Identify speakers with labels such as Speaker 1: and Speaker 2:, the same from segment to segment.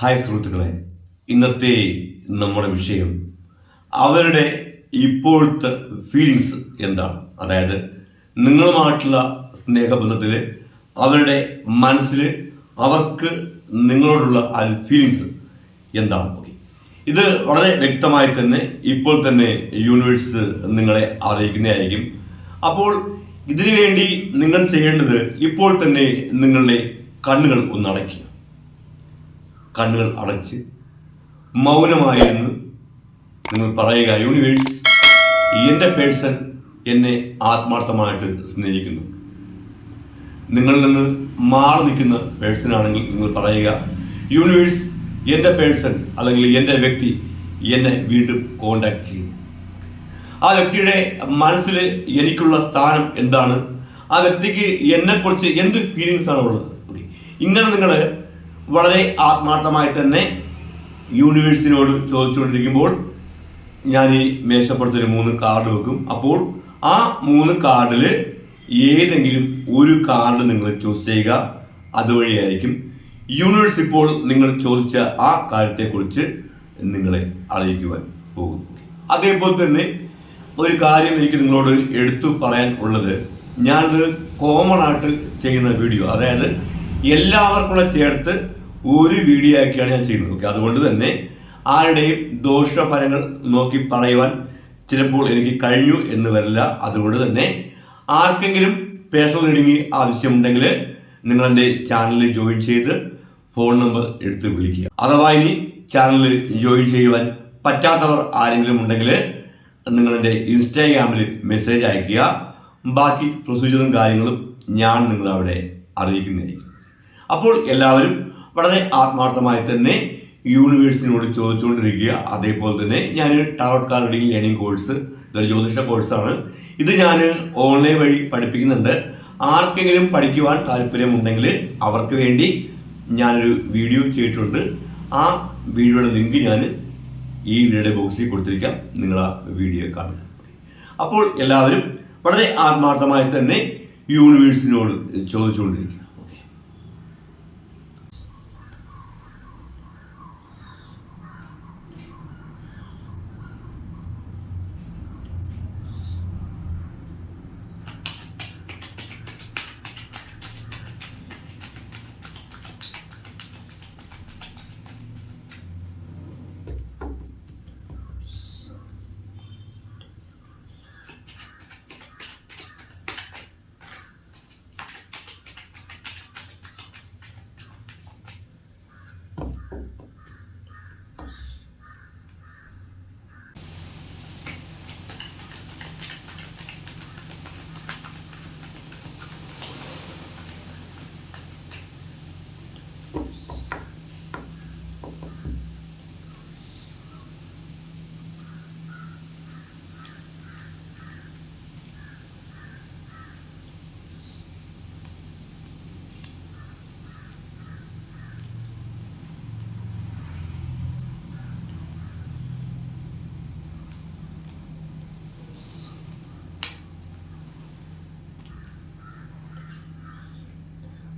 Speaker 1: Hi സുഹൃത്തുക്കളെ ഇന്നത്തെ നമ്മുടെ വിഷയം അവരുടെ ഇപ്പോഴത്തെ ഫീലിങ്സ് എന്താണ്? അതായത് നിങ്ങളുമായിട്ടുള്ള സ്നേഹബന്ധത്തിൽ അവരുടെ മനസ്സിൽ അവർക്ക് നിങ്ങളോടുള്ള ആ ഫീലിങ്സ് എന്താണ്? ഇത് വളരെ വ്യക്തമായി തന്നെ ഇപ്പോൾ തന്നെ യൂണിവേഴ്സ് നിങ്ങളെ അറിയിക്കുന്നതായിരിക്കും. അപ്പോൾ ഇതിനു വേണ്ടി നിങ്ങൾ ചെയ്യേണ്ടത് ഇപ്പോൾ തന്നെ നിങ്ങളുടെ കണ്ണുകൾ ഒന്ന് അടയ്ക്കുക. കണ്ണുകൾ അടച്ച് മൗനമായിരുന്നു നിങ്ങൾ പറയുക യൂണിവേഴ്സ് എന്റെ പേഴ്സൺ എന്നെ ആത്മാർത്ഥമായിട്ട് സ്നേഹിക്കുന്നു. നിങ്ങളിൽ നിന്ന് മാറി നിൽക്കുന്ന പേഴ്സൺ ആണെങ്കിൽ നിങ്ങൾ പറയുക യൂണിവേഴ്സ് എന്റെ പേഴ്സൺ അല്ലെങ്കിൽ എന്റെ വ്യക്തി എന്നെ വീണ്ടും കോണ്ടാക്ട് ചെയ്യും. ആ വ്യക്തിയുടെ മനസ്സിൽ എനിക്കുള്ള സ്ഥാനം എന്താണ്? ആ വ്യക്തിക്ക് എന്നെക്കുറിച്ച് എന്ത് ഫീലിങ്സ് ആണ് ഉള്ളത്. ഇങ്ങനെ നിങ്ങൾ വളരെ ആത്മാർത്ഥമായി തന്നെ യൂണിവേഴ്സിനോട് ചോദിച്ചുകൊണ്ടിരിക്കുമ്പോൾ ഞാൻ ഈ മേശപ്പുറത്തൊരു മൂന്ന് കാർഡ് വെക്കും. അപ്പോൾ ആ മൂന്ന് കാർഡിൽ ഏതെങ്കിലും ഒരു കാർഡ് നിങ്ങൾ ചൂസ് ചെയ്യുക. അതുവഴിയായിരിക്കും യൂണിവേഴ്സ് ഇപ്പോൾ നിങ്ങൾ ചോദിച്ച ആ കാര്യത്തെക്കുറിച്ച് നിങ്ങളെ അറിയിക്കുവാൻ പോകും അതേപോലെ തന്നെ ഒരു കാര്യം എനിക്ക് നിങ്ങളോട് എടുത്തു പറയാൻ ഉള്ളത്. ഞാനത് കോമൺ ആയിട്ട് ചെയ്യുന്ന വീഡിയോ അതായത് എല്ലാവർക്കുള്ള ചേർത്ത് ഒരു വീഡിയോ ആക്കിയാണ് ഞാൻ ചെയ്യുന്നത് ഓക്കെ അതുകൊണ്ട് തന്നെ ആരുടെയും ദോഷഫലങ്ങൾ നോക്കി പറയുവാൻ ചിലപ്പോൾ എനിക്ക് കഴിഞ്ഞു എന്ന് വരില്ല. അതുകൊണ്ട് തന്നെ ആർക്കെങ്കിലും പേഴ്സണൽ റീഡിങ് ആവശ്യമുണ്ടെങ്കിൽ നിങ്ങളെന്റെ ചാനലിൽ ജോയിൻ ചെയ്ത് ഫോൺ നമ്പർ എടുത്ത് വിളിക്കുക. അഥവാ ഇനി ചാനലിൽ ജോയിൻ ചെയ്യുവാൻ പറ്റാത്തവർ ആരെങ്കിലും ഉണ്ടെങ്കിൽ നിങ്ങളെന്റെ ഇൻസ്റ്റാഗ്രാമിൽ മെസ്സേജ് അയയ്ക്കുക. ബാക്കി പ്രൊസീജിയറും കാര്യങ്ങളും ഞാൻ നിങ്ങളവിടെ അറിയിക്കുന്നതായിരിക്കും. അപ്പോൾ എല്ലാവരും വളരെ ആത്മാർത്ഥമായി തന്നെ യൂണിവേഴ്സിനോട് ചോദിച്ചുകൊണ്ടിരിക്കുക. അതേപോലെ തന്നെ ഞാൻ tarot card reading learning course ഇതൊരു ജ്യോതിഷ കോഴ്സാണ് ഇത് ഞാൻ ഓൺലൈൻ വഴി പഠിപ്പിക്കുന്നുണ്ട്. ആർക്കെങ്കിലും പഠിക്കുവാൻ താല്പര്യമുണ്ടെങ്കിൽ അവർക്ക് വേണ്ടി ഞാനൊരു വീഡിയോ ചെയ്തിട്ടുണ്ട്. ആ വീഡിയോയുടെ ലിങ്ക് ഞാൻ ഈ വീഡിയോയുടെ ബോക്സിൽ കൊടുത്തിരിക്കാം. നിങ്ങൾ ആ വീഡിയോ കാണുക. അപ്പോൾ എല്ലാവരും വളരെ ആത്മാർത്ഥമായി തന്നെ യൂണിവേഴ്സിനോട് ചോദിച്ചുകൊണ്ടിരിക്കുക.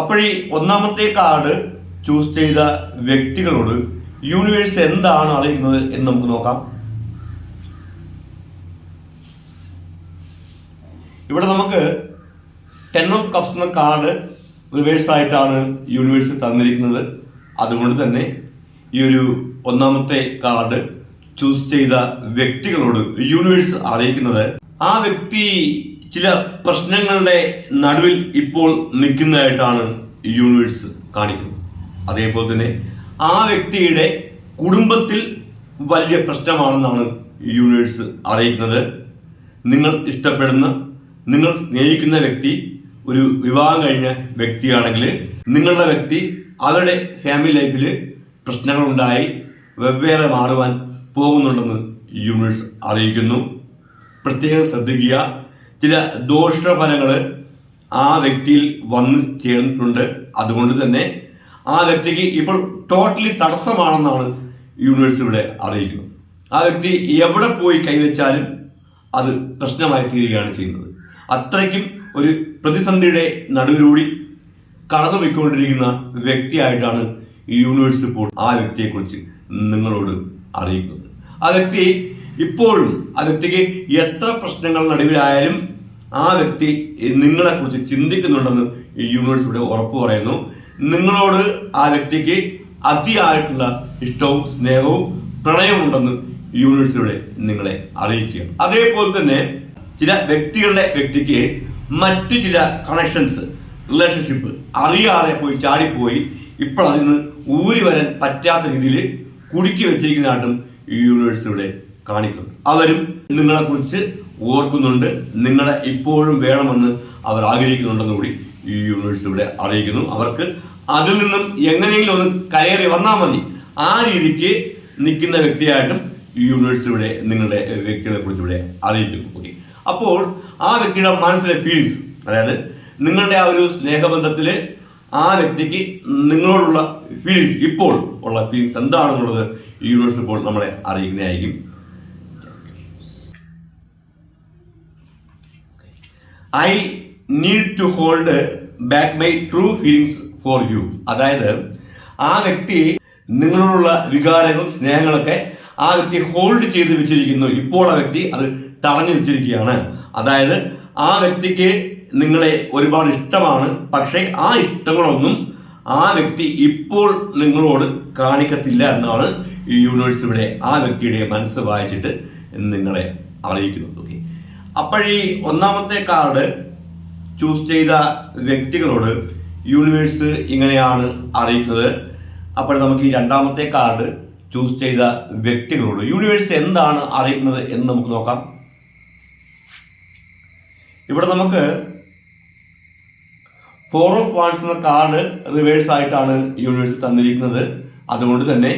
Speaker 1: അപ്പോൾ ഈ ഒന്നാമത്തെ കാർഡ് ചൂസ് ചെയ്ത വ്യക്തികളോട് യൂണിവേഴ്സ് എന്താണ് അറിയുന്നത് എന്ന് നമുക്ക് നോക്കാം. ഇവിടെ നമുക്ക് ടെൻ ഓഫ് കപ്സ് എന്ന കാർഡ് റിവേഴ്സ് ആയിട്ടാണ് യൂണിവേഴ്സ് തന്നിരിക്കുന്നത്. അതുകൊണ്ട് തന്നെ ഈ ഒരു ഒന്നാമത്തെ കാർഡ് ചൂസ് ചെയ്ത വ്യക്തികളോട് യൂണിവേഴ്സ് അറിയിക്കുന്നത്. ആ വ്യക്തി ചില പ്രശ്നങ്ങളുടെ നടുവിൽ ഇപ്പോൾ നിൽക്കുന്നതായിട്ടാണ് യൂണിവേഴ്സ് കാണിക്കുന്നത്. അതേപോലെ തന്നെ ആ വ്യക്തിയുടെ കുടുംബത്തിൽ വലിയ പ്രശ്നമാണെന്നാണ് യൂണിവേഴ്സ് അറിയിക്കുന്നത്. നിങ്ങൾ ഇഷ്ടപ്പെടുന്ന നിങ്ങൾ സ്നേഹിക്കുന്ന വ്യക്തി ഒരു വിവാഹം കഴിഞ്ഞ വ്യക്തിയാണെങ്കിൽ നിങ്ങളുടെ വ്യക്തി അവരുടെ ഫാമിലി ലൈഫിൽ പ്രശ്നങ്ങളുണ്ടായി വെവ്വേറെ മാറുവാൻ പോകുന്നുണ്ടെന്ന് യൂണിവേഴ്സ് അറിയിക്കുന്നു. പ്രത്യേകം ശ്രദ്ധിക്കുക. ചില ദോഷഫലങ്ങൾ ആ വ്യക്തിയിൽ വന്ന് ചേർന്നിട്ടുണ്ട്. അതുകൊണ്ട് തന്നെ ആ വ്യക്തിക്ക് ഇപ്പോൾ ടോട്ടലി തടസ്സമാണെന്നാണ് യൂണിവേഴ്സ് ഇവിടെ അറിയിക്കുന്നത്. ആ വ്യക്തി എവിടെ പോയി കൈവച്ചാലും അത് പ്രശ്നമായി തീരുകയാണ് ചെയ്യുന്നത്. അത്രയ്ക്കും ഒരു പ്രതിസന്ധിയുടെ നടുവിലൂടി കടന്നുപോയിക്കൊണ്ടിരിക്കുന്ന വ്യക്തിയായിട്ടാണ് ഈ യൂണിവേഴ്സ് ഇപ്പോൾ ആ വ്യക്തിയെക്കുറിച്ച് നിങ്ങളോട് അറിയിക്കുന്നത്. ആ വ്യക്തി ഇപ്പോഴും ആ വ്യക്തിക്ക് എത്ര പ്രശ്നങ്ങൾ നടുവിലായാലും ആ വ്യക്തി നിങ്ങളെക്കുറിച്ച് ചിന്തിക്കുന്നുണ്ടെന്ന് ഈ യൂണിവേഴ്സ് ഇവിടെ ഉറപ്പ് പറയുന്നു. നിങ്ങളോട് ആ വ്യക്തിക്ക് അതിയായിട്ടുള്ള ഇഷ്ടവും സ്നേഹവും പ്രണയവും ഉണ്ടെന്ന് യൂണിവേഴ്സിലൂടെ നിങ്ങളെ അറിയിക്കുകയാണ്. അതേപോലെ തന്നെ ചില വ്യക്തികളുടെ വ്യക്തിക്ക് മറ്റു ചില കണക്ഷൻസ് റിലേഷൻഷിപ്പ് അറിയാതെ പോയി ചാടിപ്പോയി ഇപ്പോൾ അതിൽ നിന്ന് ഊരി വരാൻ പറ്റാത്ത രീതിയിൽ കുടുക്കി വെച്ചിരിക്കുന്നതായിട്ടും ഈ കാണിക്കുന്നു. അവരും നിങ്ങളെ കുറിച്ച് ഓർക്കുന്നുണ്ട്. നിങ്ങളെ ഇപ്പോഴും വേണമെന്ന് അവർ ആഗ്രഹിക്കുന്നുണ്ടെന്ന് കൂടി ഈ യൂണിവേഴ്സ് ഇവിടെ അറിയിക്കുന്നു. അവർക്ക് അതിൽ നിന്നും എങ്ങനെയെങ്കിലും ഒന്ന് കയറി വന്നാൽ മതി. ആ രീതിക്ക് നിൽക്കുന്ന വ്യക്തിയായിട്ടും ഈ യൂണിവേഴ്സ് ഇവിടെ നിങ്ങളുടെ വ്യക്തികളെ കുറിച്ച് ഇവിടെ അറിയിക്കുന്നു. ഓക്കെ അപ്പോൾ ആ വ്യക്തിയുടെ മനസ്സിലെ ഫീലിങ്സ് അതായത് നിങ്ങളുടെ ആ ഒരു സ്നേഹബന്ധത്തിൽ ആ വ്യക്തിക്ക് നിങ്ങളോടുള്ള ഫീലിങ്സ് ഇപ്പോൾ ഉള്ള ഫീലിങ്സ് എന്താണെന്നുള്ളത് യൂണിവേഴ്സ് ഇപ്പോൾ നമ്മളെ അറിയിക്കുന്നതായിരിക്കും. I need to hold back my true feelings for you അതായത് ആ വ്യക്തി നിങ്ങളോടുള്ള വികാരങ്ങളും സ്നേഹങ്ങളൊക്കെ ആ വ്യക്തി ഹോൾഡ് ചെയ്ത് വെച്ചിരിക്കുന്നു. ഇപ്പോൾ ആ വ്യക്തി അത് തടഞ്ഞു വെച്ചിരിക്കുകയാണ്. അതായത് ആ വ്യക്തിക്ക് നിങ്ങളെ ഒരുപാട് ഇഷ്ടമാണ്. പക്ഷേ ആ ഇഷ്ടങ്ങളൊന്നും ആ വ്യക്തി ഇപ്പോൾ നിങ്ങളോട് കാണിക്കത്തില്ല എന്നാണ് ഈ യൂണിവേഴ്സ് ഇവിടെ ആ വ്യക്തിയുടെ മനസ്സ് വായിച്ചിട്ട് നിങ്ങളെ അറിയിക്കുന്നത്. ഓക്കെ അപ്പോഴീ ഒന്നാമത്തെ കാർഡ് ചൂസ് ചെയ്ത വ്യക്തികളോട് യൂണിവേഴ്സ് ഇങ്ങനെയാണ് അറിയിക്കുന്നത്. അപ്പോൾ നമുക്ക് ഈ രണ്ടാമത്തെ കാർഡ് ചൂസ് ചെയ്ത വ്യക്തികളോട് യൂണിവേഴ്സ് എന്താണ് അറിയുന്നത് എന്ന് നമുക്ക് നോക്കാം. ഇവിടെ നമുക്ക് ഫോർ ഓഫ് വാൺസ് എന്ന കാർഡ് റിവേഴ്സ് ആയിട്ടാണ് യൂണിവേഴ്സ് തന്നിരിക്കുന്നത്. അതുകൊണ്ട് തന്നെ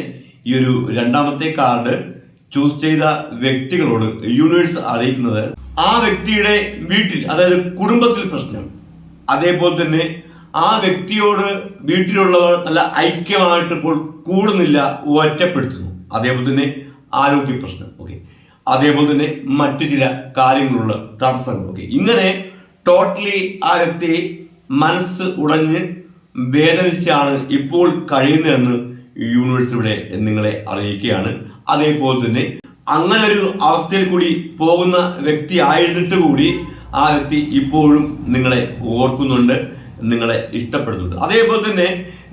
Speaker 1: ഈ ഒരു രണ്ടാമത്തെ കാർഡ് ചൂസ് ചെയ്ത വ്യക്തികളോട് യൂണിവേഴ്സ് അറിയിക്കുന്നത് ആ വ്യക്തിയുടെ വീട്ടിൽ അതായത് കുടുംബത്തിൽ പ്രശ്നം. അതേപോലെ തന്നെ ആ വ്യക്തിയോട് വീട്ടിലുള്ളവർ നല്ല ഐക്യമായിട്ട് ഇപ്പോൾ കൂടുന്നില്ല ഒറ്റപ്പെടുത്തുന്നു. അതേപോലെ തന്നെ ആരോഗ്യ പ്രശ്നം ഓക്കെ അതേപോലെ തന്നെ മറ്റു ചില കാര്യങ്ങളുള്ള തടസ്സങ്ങൾ ഓക്കെ ഇങ്ങനെ ടോട്ടലി ആ വ്യക്തി മനസ്സ് ഉടഞ്ഞ് വേദനിച്ചാണ് ഇപ്പോൾ കഴിയുന്നതെന്ന് യൂണിവേഴ്സ് ഇവിടെ നിങ്ങളെ അറിയിക്കുകയാണ്. അതേപോലെ തന്നെ അങ്ങനെ ഒരു അവസ്ഥയിൽ കൂടി പോകുന്ന വ്യക്തി ആയിരുന്നിട്ട് കൂടി ആ വ്യക്തി ഇപ്പോഴും നിങ്ങളെ ഓർക്കുന്നുണ്ട് നിങ്ങളെ ഇഷ്ടപ്പെടുന്നുണ്ട്. അതേപോലെ തന്നെ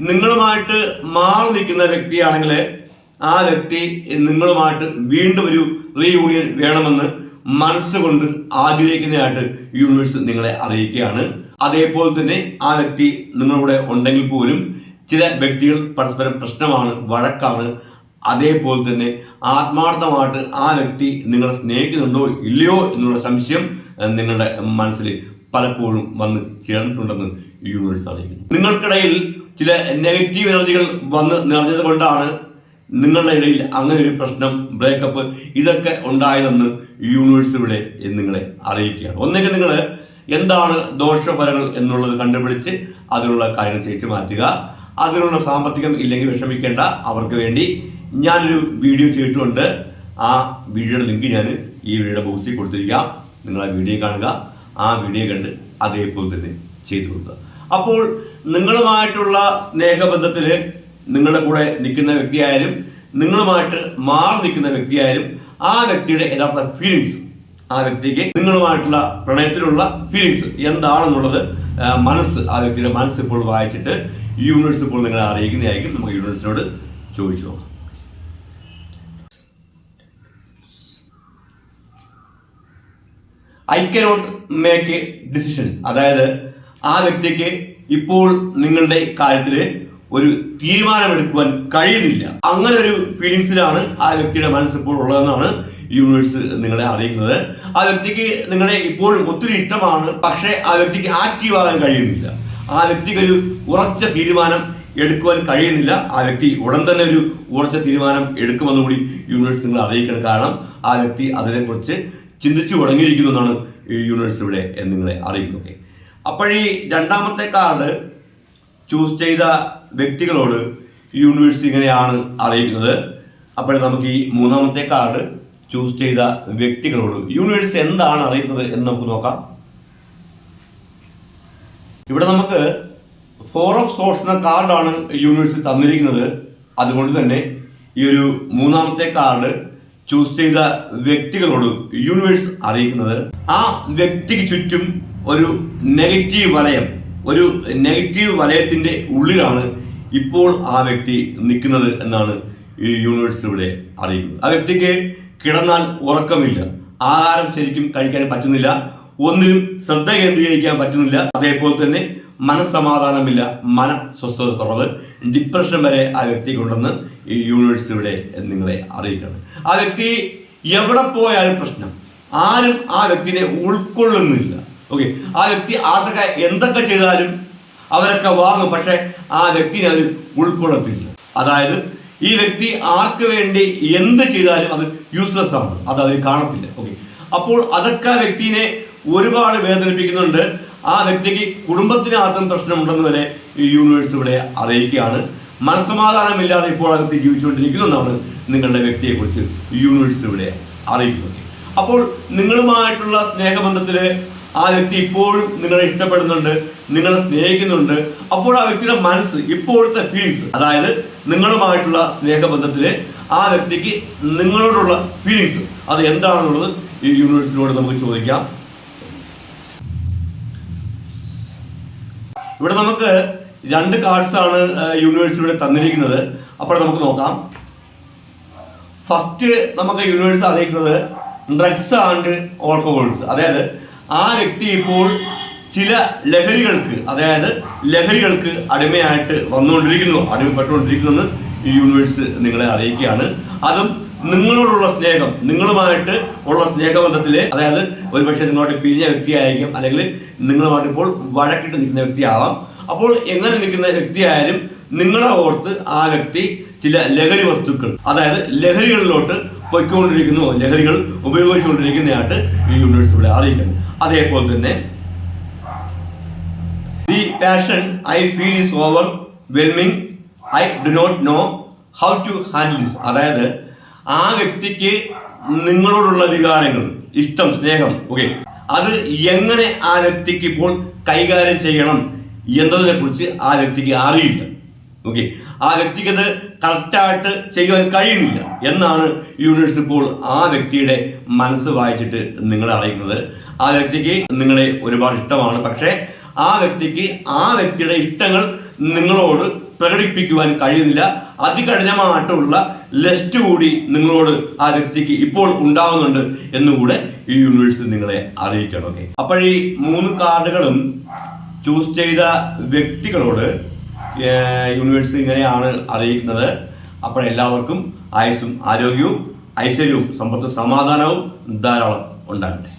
Speaker 1: നിങ്ങളുമായിട്ട് മാറി നിൽക്കുന്ന വ്യക്തിയാണെങ്കിൽ ആ വ്യക്തി നിങ്ങളുമായിട്ട് വീണ്ടും ഒരു റീയൂണിയൻ വേണമെന്ന് മനസ്സുകൊണ്ട് ആഗ്രഹിക്കുന്നതായിട്ട് യൂണിവേഴ്സ് നിങ്ങളെ അറിയിക്കുകയാണ്. അതേപോലെ തന്നെ ആ വ്യക്തി നിങ്ങളുടെ ഉണ്ടെങ്കിൽ പോലും ചില വ്യക്തികൾ പരസ്പരം പ്രശ്നമാണ് വഴക്കാണ് അതേപോലെ തന്നെ ആത്മാർത്ഥമായിട്ട് ആ വ്യക്തി നിങ്ങളെ സ്നേഹിക്കുന്നുണ്ടോ ഇല്ലയോ എന്നുള്ള സംശയം നിങ്ങളുടെ മനസ്സിൽ പലപ്പോഴും വന്ന് ചേർന്നിട്ടുണ്ടെന്ന് യൂണിവേഴ്സ് അറിയിക്കുന്നു. നിങ്ങൾക്കിടയിൽ ചില നെഗറ്റീവ് എനർജികൾ വന്ന് നിറഞ്ഞത് കൊണ്ടാണ് നിങ്ങളുടെ ഇടയിൽ അങ്ങനെ ഒരു പ്രശ്നം ബ്രേക്കപ്പ് ഇതൊക്കെ ഉണ്ടായതെന്ന് യൂണിവേഴ്സ് ഇവിടെ നിങ്ങളെ അറിയിക്കുകയാണ്. ഒന്നുകിൽ നിങ്ങൾ എന്താണ് ദോഷഫലങ്ങൾ എന്നുള്ളത് കണ്ടുപിടിച്ച് അതിനുള്ള കാര്യങ്ങൾ ചേച്ചി മാറ്റുക അതിനുള്ള സാമ്പത്തികം ഇല്ലെങ്കിൽ വിഷമിക്കേണ്ട. അവർക്ക് വേണ്ടി ഞാനൊരു വീഡിയോ ചെയ്തിട്ടുണ്ട്. ആ വീഡിയോയുടെ ലിങ്ക് ഞാൻ ഈ വീഡിയോയുടെ ബോക്സിൽ കൊടുത്തിരിക്കാം. നിങ്ങൾ ആ വീഡിയോ കാണുക. ആ വീഡിയോ കണ്ട് അതേപോലെ തന്നെ ചെയ്തു കൊടുക്കുക. അപ്പോൾ നിങ്ങളുമായിട്ടുള്ള സ്നേഹബന്ധത്തിൽ നിങ്ങളുടെ കൂടെ നിൽക്കുന്ന വ്യക്തിയായാലും നിങ്ങളുമായിട്ട് മാറി നിൽക്കുന്ന വ്യക്തിയായാലും ആ വ്യക്തിയുടെ യഥാർത്ഥ ഫീലിങ്സ് ആ വ്യക്തിക്ക് നിങ്ങളുമായിട്ടുള്ള പ്രണയത്തിലുള്ള ഫീലിങ്സ് എന്താണെന്നുള്ളത് മനസ്സ് ആ വ്യക്തിയുടെ മനസ്സ് ഇപ്പോൾ വായിച്ചിട്ട് യൂണിവേഴ്സ് ഇപ്പോൾ നിങ്ങളെ അറിയിക്കുന്നതായിരിക്കും. നമുക്ക് യൂണിവേഴ്സിനോട് ചോദിച്ചു നോക്കാം. I cannot make a decision അതായത് ആ വ്യക്തിക്ക് ഇപ്പോൾ നിങ്ങളുടെ കാര്യത്തിൽ ഒരു തീരുമാനമെടുക്കുവാൻ കഴിയുന്നില്ല. അങ്ങനെ ഒരു ഫീലിങ്സിലാണ് ആ വ്യക്തിയുടെ മനസ്സിപ്പോൾ ഉള്ളതെന്നാണ് യൂണിവേഴ്സ് നിങ്ങളെ അറിയുന്നത്. ആ വ്യക്തിക്ക് നിങ്ങളെ ഇപ്പോഴും ഒത്തിരി ഇഷ്ടമാണ്. പക്ഷേ ആ വ്യക്തിക്ക് ആക്റ്റീവ് ആകാൻ കഴിയുന്നില്ല. ആ വ്യക്തിക്ക് ഒരു ഉറച്ച തീരുമാനം എടുക്കുവാൻ കഴിയുന്നില്ല. ആ വ്യക്തി ഉടൻ തന്നെ ഒരു ഉറച്ച തീരുമാനം എടുക്കുമെന്ന് കൂടി യൂണിവേഴ്സ് നിങ്ങൾ അറിയിക്കണം. കാരണം ആ വ്യക്തി അതിനെക്കുറിച്ച് ചിന്തിച്ചു തുടങ്ങിയിരിക്കുന്നു എന്നാണ് യൂണിവേഴ്സ് ഇവിടെ നിങ്ങളെ അറിയിക്കുന്നത് അപ്പോൾ ഈ രണ്ടാമത്തെ കാർഡ് ചൂസ് ചെയ്ത വ്യക്തികളോട് യൂണിവേഴ്സ് ഇങ്ങനെയാണ് അറിയിക്കുന്നത്. അപ്പോൾ നമുക്ക് ഈ മൂന്നാമത്തെ കാർഡ് ചൂസ് ചെയ്ത വ്യക്തികളോട് യൂണിവേഴ്സ് എന്താണ് അറിയുന്നത് എന്ന് നമുക്ക് നോക്കാം. ഇവിടെ നമുക്ക് ഫോർ ഓഫ് സോഴ്സ് എന്ന കാർഡാണ് യൂണിവേഴ്സ് തന്നിരിക്കുന്നത്. അതുകൊണ്ട് തന്നെ ഈ ഒരു മൂന്നാമത്തെ കാർഡ് ചൂസ് ചെയ്ത വ്യക്തികളോട് യൂണിവേഴ്സ് അറിയിക്കുന്നത്. ആ വ്യക്തിക്ക് ചുറ്റും ഒരു നെഗറ്റീവ് വലയം ഒരു നെഗറ്റീവ് വലയത്തിന്റെ ഉള്ളിലാണ് ഇപ്പോൾ ആ വ്യക്തി നിൽക്കുന്നത് എന്നാണ് ഈ യൂണിവേഴ്സ് ഇവിടെ അറിയുന്നത് ആ വ്യക്തിക്ക് കിടന്നാൽ ഉറക്കമില്ല. ആഹാരം ശരിക്കും കഴിക്കാൻ പറ്റുന്നില്ല. ഒന്നിലും ശ്രദ്ധ കേന്ദ്രീകരിക്കാൻ പറ്റുന്നില്ല. അതേപോലെ തന്നെ മനസ്സമാധാനമില്ല. മന സ്വസ്ഥത കുറവ്. ഡിപ്രഷൻ വരെ ആ വ്യക്തിക്കുണ്ടെന്ന് ഈ യൂണിവേഴ്സ് ഇവിടെ നിങ്ങളെ അറിയിക്കണം ആ വ്യക്തി എവിടെ പോയാലും പ്രശ്നം. ആരും ആ വ്യക്തിനെ ഉൾക്കൊള്ളുന്നില്ല. ഓക്കെ ആ വ്യക്തി ആർക്കൊക്കെ എന്തൊക്കെ ചെയ്താലും അവരൊക്കെ വാങ്ങും. പക്ഷെ ആ വ്യക്തിനെ അവർ ഉൾക്കൊള്ളത്തില്ല. അതായത് ഈ വ്യക്തി ആർക്ക് വേണ്ടി എന്ത് ചെയ്താലും അത് യൂസ്ലെസ് ആണ്. അത് അവർ കാണത്തില്ല. ഓക്കെ അപ്പോൾ അതൊക്കെ ആ വ്യക്തിനെ ഒരുപാട് വേദനിപ്പിക്കുന്നുണ്ട്. ആ വ്യക്തിക്ക് കുടുംബത്തിന് കുടുംബത്തിനകത്തും പ്രശ്നമുണ്ടെന്ന് വരെ ഈ യൂണിവേഴ്സ് ഇവിടെ അറിയിക്കുകയാണ്. മനസ്സമാധാനമില്ലാതെ ഇപ്പോൾ അകത്ത് ജീവിച്ചുകൊണ്ടിരിക്കുന്നു എന്നാണ് നിങ്ങളുടെ വ്യക്തിയെക്കുറിച്ച് യൂണിവേഴ്സ് ഇവിടെ അറിയിക്കുന്നത്. അപ്പോൾ നിങ്ങളുമായിട്ടുള്ള സ്നേഹബന്ധത്തിൽ ആ വ്യക്തി ഇപ്പോഴും നിങ്ങളെ ഇഷ്ടപ്പെടുന്നുണ്ട് നിങ്ങളെ സ്നേഹിക്കുന്നുണ്ട്. അപ്പോൾ ആ വ്യക്തിയുടെ മനസ്സ് ഇപ്പോഴത്തെ ഫീലിങ്സ് അതായത് നിങ്ങളുമായിട്ടുള്ള സ്നേഹബന്ധത്തിൽ ആ വ്യക്തിക്ക് നിങ്ങളോടുള്ള ഫീലിങ്സ് അത് എന്താണെന്നുള്ളത് ഈ യൂണിവേഴ്സിറ്റിയോട് നമുക്ക് ചോദിക്കാം. ഇവിടെ നമുക്ക് രണ്ട് കാർഡ്സ് ആണ് യൂണിവേഴ്സിറ്റിയുടെ തന്നിരിക്കുന്നത്. അപ്പോൾ നമുക്ക് നോക്കാം. ഫസ്റ്റ് നമുക്ക് യൂണിവേഴ്സ് അറിയിക്കുന്നത് ഡ്രഗ്സ് ആൻഡ് ഓൾക്കഹോൾസ് അതായത് ആ വ്യക്തി ഇപ്പോൾ ചില ലഹരികൾക്ക് അതായത് ലഹരികൾക്ക് അടിമയായിട്ട് വന്നുകൊണ്ടിരിക്കുന്നു അടിമപ്പെട്ടുകൊണ്ടിരിക്കുന്നു ഈ യൂണിവേഴ്സ് നിങ്ങളെ അറിയിക്കുകയാണ്. അതും നിങ്ങളോടുള്ള സ്നേഹം നിങ്ങളുമായിട്ട് ഉള്ള സ്നേഹബന്ധത്തിലെ അതായത് ഒരുപക്ഷെ നിങ്ങളോട് പിരിഞ്ഞ വ്യക്തിയായിരിക്കും അല്ലെങ്കിൽ നിങ്ങളുമായിട്ട് ഇപ്പോൾ വഴക്കിട്ട് നിൽക്കുന്ന വ്യക്തിയാവാം. അപ്പോൾ എങ്ങനെ നിൽക്കുന്ന വ്യക്തിയായാലും നിങ്ങളെ ഓർത്ത് ആ വ്യക്തി ചില ലഹരി വസ്തുക്കൾ അതായത് ലഹരികളിലോട്ട് പൊയ്ക്കൊണ്ടിരിക്കുന്നു ലഹരികൾ ഉപയോഗിച്ചുകൊണ്ടിരിക്കുന്നതായിട്ട് ഈ യൂണിവേഴ്സ് ഇവിടെ അറിയിക്കുന്നു. അതേപോലെ തന്നെ the passion I feel is overwhelming I do not know how to handle this അതായത് ആ വ്യക്തിക്ക് നിങ്ങളോടുള്ള വികാരങ്ങൾ ഇഷ്ടം സ്നേഹം ഓക്കെ അത് എങ്ങനെ ആ വ്യക്തിക്ക് ഇപ്പോൾ കൈകാര്യം ചെയ്യണം എന്നതിനെ കുറിച്ച് ആ വ്യക്തിക്ക് അറിയില്ല ഓക്കെ ആ വ്യക്തിക്ക് അത് കറക്റ്റായിട്ട് ചെയ്യുവാൻ കഴിയുന്നില്ല എന്നാണ് യൂണിവേഴ്സ് ഇപ്പോൾ ആ വ്യക്തിയുടെ മനസ്സ് വായിച്ചിട്ട് നിങ്ങളെ അറിയിക്കുന്നത്. ആ വ്യക്തിക്ക് നിങ്ങളെ ഒരുപാട് ഇഷ്ടമാണ്. പക്ഷേ ആ വ്യക്തിക്ക് ആ വ്യക്തിയുടെ ഇഷ്ടങ്ങൾ നിങ്ങളോട് പ്രകടിപ്പിക്കുവാൻ കഴിയുന്നില്ല. അതികഠിനമായിട്ടുള്ള ലെസ്റ്റ് കൂടി നിങ്ങളോട് ആ വ്യക്തിക്ക് ഇപ്പോൾ ഉണ്ടാവുന്നുണ്ട് എന്നുകൂടെ ഈ യൂണിവേഴ്സ് നിങ്ങളെ അറിയിക്കണം. ഓക്കെ. അപ്പോൾ ഈ മൂന്ന് കാർഡുകളും ചൂസ് ചെയ്ത വ്യക്തികളോട് യൂണിവേഴ്സ് ഇങ്ങനെയാണ് അറിയിക്കുന്നത്. അപ്പോൾ എല്ലാവർക്കും ആയുസ്സും ആരോഗ്യവും ഐശ്വര്യവും സമ്പത്തും സമാധാനവും ധാരാളം ഉണ്ടാകട്ടെ.